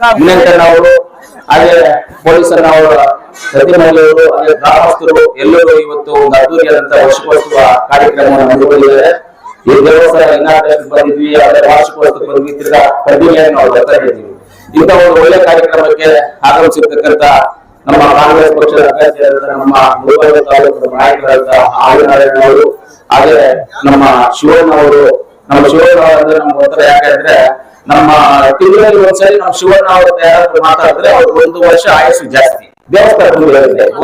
ಅವರು ಹಾಗೆ ಪೊಲೀಸರ ಅವರು ಸತ್ಯಮೌಲಿಯವರು ಹಾಗೆ ಗ್ರಾಮಸ್ಥರು ಎಲ್ಲರೂ ಇವತ್ತು ಒಂದು ಅದ್ದೂರಿಯಾದಂತ ವರ್ಷಕೋತ್ಸವ ಕಾರ್ಯಕ್ರಮವನ್ನು ಹಮ್ಮಿಕೊಂಡಿದ್ದಾರೆ ಈ ದೇವಸ್ಥಾನ ಇನ್ನಾಗಲೇ ಬಂದಿದ್ವಿ ಅದರ ವಾರ್ಷಿಕೋತ್ಸವ ಬಂದ್ವಿ, ತಿರ್ಗಾ ಕಂಟಿನ್ಯೂ ನಾವು ಬರ್ತಾ ಒಂದು ಒಳ್ಳೆ ಕಾರ್ಯಕ್ರಮಕ್ಕೆ ಆಗಮಿಸಿರ್ತಕ್ಕಂಥ ನಮ್ಮ ಕಾಂಗ್ರೆಸ್ ಪಕ್ಷದ ಅಭ್ಯರ್ಥಿಯಾದಂತ ನಮ್ಮ ಮುಳುಬಾಗಿಲು ತಾಲೂಕು ನಾಯಕರಾದ ಆದಿನಾರಾಯಣ ಅವರು, ಹಾಗೆ ನಮ್ಮ ಶಿವಣ್ಣ ಅವರು ನಮ್ಮ ಶಿವಣ್ಣ ಅವರಂದ್ರೆ ನಮ್ಗೆ ಒಂಥರ ಯಾಕಂದ್ರೆ ನಮ್ಮ ತಿಂಗಳಲ್ಲಿ ಒಂದ್ಸರಿ ನಮ್ಮ ಶಿವಣ್ಣ ಅವ್ರ ಯಾರಾದ್ರೂ ಮಾತಾಡಿದ್ರೆ ಅವ್ರು ಒಂದು ವರ್ಷ ಆಯಸ್ಸು ಜಾಸ್ತಿ. ದೇವಸ್ಥಾನ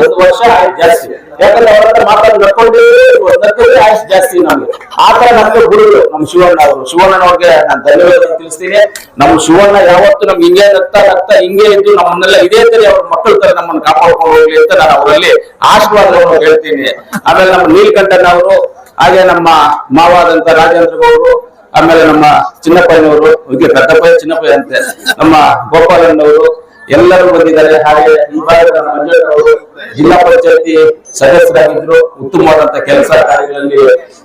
ಒಂದು ವರ್ಷ ಆಯಸ್ ಜಾಸ್ತಿ. ಯಾಕಂದ್ರೆ ಅವ್ರ ಮಾತಾಡಿ ನಡ್ಕೊಂಡೇ ನಡ್ಕೊಂಡ್ರೆ ಆಯಸ್ಸು ಜಾಸ್ತಿ ನಮ್ಗೆ. ಆತರ ತರ ನಮ್ಗೆ ಗುರುಗಳು ನಮ್ಮ ಶಿವಣ್ಣ ಅವರು. ಶಿವಣ್ಣನವ್ರಿಗೆ ನಾನು ಧನ್ಯವಾದ ತಿಳಿಸ್ತೀನಿ. ನಮ್ಮ ಶಿವಣ್ಣ ಯಾವತ್ತು ನಮ್ಗೆ ಹಿಂಗೆ ನಗ್ತಾ ನಗ್ತಾ ಹಿಂಗೆ ಇದ್ದು ನಮ್ಮನ್ನೆಲ್ಲ ಇದೇ ತರ ಅವ್ರ ಮಕ್ಕಳ ತರ ನಮ್ಮನ್ನು ಕಾಪಾಡ್ಕೊಂಡು ಹೋಗ್ಲಿ ಅಂತ ನಾನು ಅವರಲ್ಲಿ ಆಶೀರ್ವಾದವನ್ನು ಹೇಳ್ತೀನಿ. ಆಮೇಲೆ ನಮ್ಮ ನೀಲ್ಕಂಠನ್ ಅವರು, ಹಾಗೆ ನಮ್ಮ ಮಾವಾದಂತ ರಾಜೇಂದ್ರ ಗೌಡರು ಆಮೇಲೆ ನಮ್ಮ ಚಿನ್ನಪ್ಪನವರು ಹೋಗಿ ದೊಡ್ಡಪ್ಪ ಚಿನ್ನಪ್ಪ ಅಂತೆ, ನಮ್ಮ ಗೋಪಾಲಣ್ಣವರು ಎಲ್ಲರೂ ಬಂದಿದ್ದಾರೆ. ಹಾಗೆ ಅವರು ಜಿಲ್ಲಾ ಪಂಚಾಯತಿ ಸದಸ್ಯರಾಗಿದ್ರು. ಉತ್ತಮವಾದಂತ ಕೆಲಸ ಕಾರ್ಯಗಳಲ್ಲಿ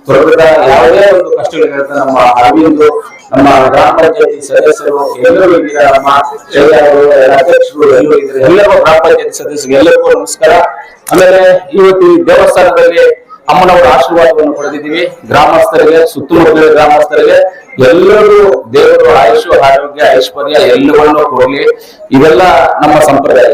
ತೊಡಗಿದ ಯಾವುದೇ ಒಂದು ಕಷ್ಟಗಳಿರುತ್ತೆ ನಮ್ಮ ಅರವಿಂದ್, ನಮ್ಮ ಗ್ರಾಮ ಪಂಚಾಯತಿ ಸದಸ್ಯರು ಎಲ್ಲರೂ ಇದ್ದಾರೆ ನಮ್ಮ ಅಧ್ಯಕ್ಷರು ಎಲ್ಲರೂ ಇದ್ದಾರೆ. ಎಲ್ಲರಿಗೂ ಗ್ರಾಮ ಪಂಚಾಯತಿ ಸದಸ್ಯರು ಎಲ್ಲರಿಗೂ ನಮಸ್ಕಾರ. ಆಮೇಲೆ ಇವತ್ತು ಈ ದೇವಸ್ಥಾನದಲ್ಲಿ ಅಮ್ಮನವರ ಆಶೀರ್ವಾದವನ್ನು ಪಡೆದಿದ್ದೀವಿ. ಗ್ರಾಮಸ್ಥರಿಗೆ, ಸುತ್ತಮುತ್ತಲಿನ ಗ್ರಾಮಸ್ಥರಿಗೆ ಎಲ್ಲರೂ ದೇವರು ಆಯುಷು ಆರೋಗ್ಯ, ಐಶ್ವರ್ಯ ಎಲ್ಲವನ್ನೂ ಕೊಡಲಿ. ಇವೆಲ್ಲ ನಮ್ಮ ಸಂಪ್ರದಾಯ,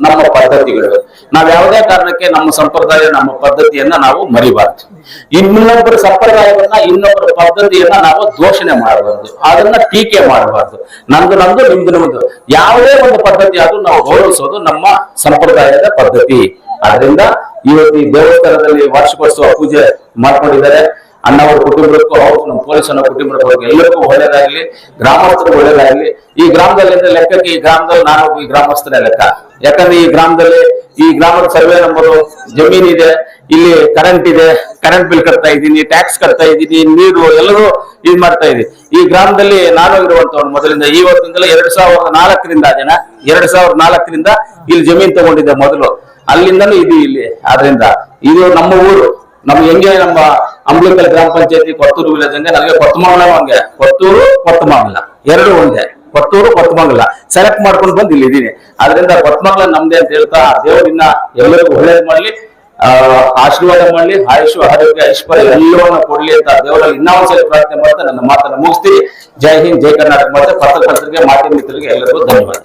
ನಮ್ಮ ಪದ್ಧತಿಗಳು. ನಾವ್ ಯಾವುದೇ ಕಾರಣಕ್ಕೆ ನಮ್ಮ ಸಂಪ್ರದಾಯ, ನಮ್ಮ ಪದ್ಧತಿಯನ್ನ ನಾವು ಮರಿಬಾರ್ದು. ಇನ್ನೊಬ್ಬರ ಸಂಪ್ರದಾಯವನ್ನ, ಇನ್ನೊಬ್ಬರ ಪದ್ಧತಿಯನ್ನ ನಾವು ದೋಷಣೆ ಮಾಡಬಾರ್ದು. ಅದನ್ನ ಟೀಕೆ ಮಾಡಬಾರ್ದು. ನಂದು ನಂದು, ನಿಮ್ದು ನಮ್ದು. ಯಾವುದೇ ಒಂದು ಪದ್ಧತಿ ಆದ್ರೂ ನಾವು ಗೌರವಿಸೋದು ನಮ್ಮ ಸಂಪ್ರದಾಯದ ಪದ್ಧತಿ. ಆದ್ರಿಂದ ಇವತ್ತು ಈ ದೇವಸ್ಥಾನದಲ್ಲಿ ವಾರ್ಷಿಕೋತ್ಸವ ಪೂಜೆ ಮಾಡ್ಕೊಂಡಿದ್ದಾರೆ. ಅಣ್ಣವರ ಕುಟುಂಬಕ್ಕೂ, ಅವ್ರು ನಮ್ಮ ಪೊಲೀಸ್ ಅನ್ನೋ ಕುಟುಂಬಕ್ಕೆ ಅವ್ರಿಗೆ ಎಲ್ಲರಿಗೂ ಒಳ್ಳೇದಾಗ್ಲಿ ಗ್ರಾಮಸ್ಥರು ಒಳ್ಳೇದಾಗ್ಲಿ. ಈ ಗ್ರಾಮದಲ್ಲಿ ಲೆಕ್ಕಕ್ಕೆ ಈ ಗ್ರಾಮದಲ್ಲಿ ನಾನು ಈ ಗ್ರಾಮಸ್ಥರೇ ಲೆಕ್ಕ. ಯಾಕಂದ್ರೆ ಈ ಗ್ರಾಮದಲ್ಲಿ ಈ ಗ್ರಾಮದ ಸರ್ವೆ ನಂಬರು ಜಮೀನ್ ಇದೆ, ಇಲ್ಲಿ ಕರೆಂಟ್ ಇದೆ ಕರೆಂಟ್ ಬಿಲ್ ಕಟ್ತಾ ಇದ್ದೀನಿ ಟ್ಯಾಕ್ಸ್ ಕಟ್ತಾ ಇದ್ದೀನಿ, ನೀರು ಎಲ್ಲರೂ ಇದ್ ಮಾಡ್ತಾ ಇದ್ದೀನಿ. ಈ ಗ್ರಾಮದಲ್ಲಿ ನಾನು ಇರುವಂತವನು ಮೊದಲಿಂದ ಇವತ್ತಿಂದಲೇ ಎರಡ್ ಸಾವಿರದ ನಾಲ್ಕರಿಂದ ಜನ, ಎರಡ್ ಸಾವಿರದ ನಾಲ್ಕರಿಂದ ಇಲ್ಲಿ ಜಮೀನ್ ತಗೊಂಡಿದ್ದೆ ಮೊದಲು. ಅಲ್ಲಿಂದನೂ ಇದು ಇಲ್ಲಿ. ಆದ್ರಿಂದ ಇದು ನಮ್ಮ ಊರು. ನಮ್ಗೆ ಹೆಂಗೆ ನಮ್ಮ ಅಂಬ್ಲಿಕಲ್ ಗ್ರಾಮ ಪಂಚಾಯತಿ ಕೊತ್ತೂರು ವಿಲೇಜ್ ಅಂದ್ರೆ ನನಗೆ ಕೊತ್ತಮಂಗಲ ಹಂಗೆ. ಕೊತ್ತೂರು, ಕೊತ್ತಮಂಗಲ. ಎರಡು ಒಂದೇ. ಕೊತ್ತೂರು, ಕೊತ್ತಮಂಗಲ. ಸೆಲೆಕ್ಟ್ ಮಾಡ್ಕೊಂಡು ಬಂದು ಇಲ್ಲಿ ಇದೀನಿ ಆದ್ರಿಂದ ಕೊತ್ತಮಂಗಲ ನಮ್ದೇ ಅಂತ ಹೇಳ್ತಾ ದೇವರಿನ್ನ ಎಲ್ಲರಿಗೂ ಒಳ್ಳೇದ್ ಮಾಡ್ಲಿ. ಆಶೀರ್ವಾದ ಮಾಡ್ಲಿ. ಆಯುಷ್, ಆರೋಗ್ಯ, ಐಶ್ವರ್ಯ ಎಲ್ಲವನ್ನ ಕೊಡ್ಲಿ ಅಂತ ದೇವರಲ್ಲಿ ಇನ್ನೂ ಒಂದ್ಸರಿ ಪ್ರಾರ್ಥನೆ ಮಾಡ್ತಾ ನನ್ನ ಮಾತನ್ನ ಮುಗಿಸ್ತೀನಿ. ಜೈ ಹಿಂದ್, ಜೈ ಕರ್ನಾಟಕ. ಮತ್ತೆ ಪತ್ರಕರ್ತರಿಗೆ, ಮಾಧ್ಯಮ ಮಿತ್ರರಿಗೆ ಎಲ್ಲರಿಗೂ ಧನ್ಯವಾದ.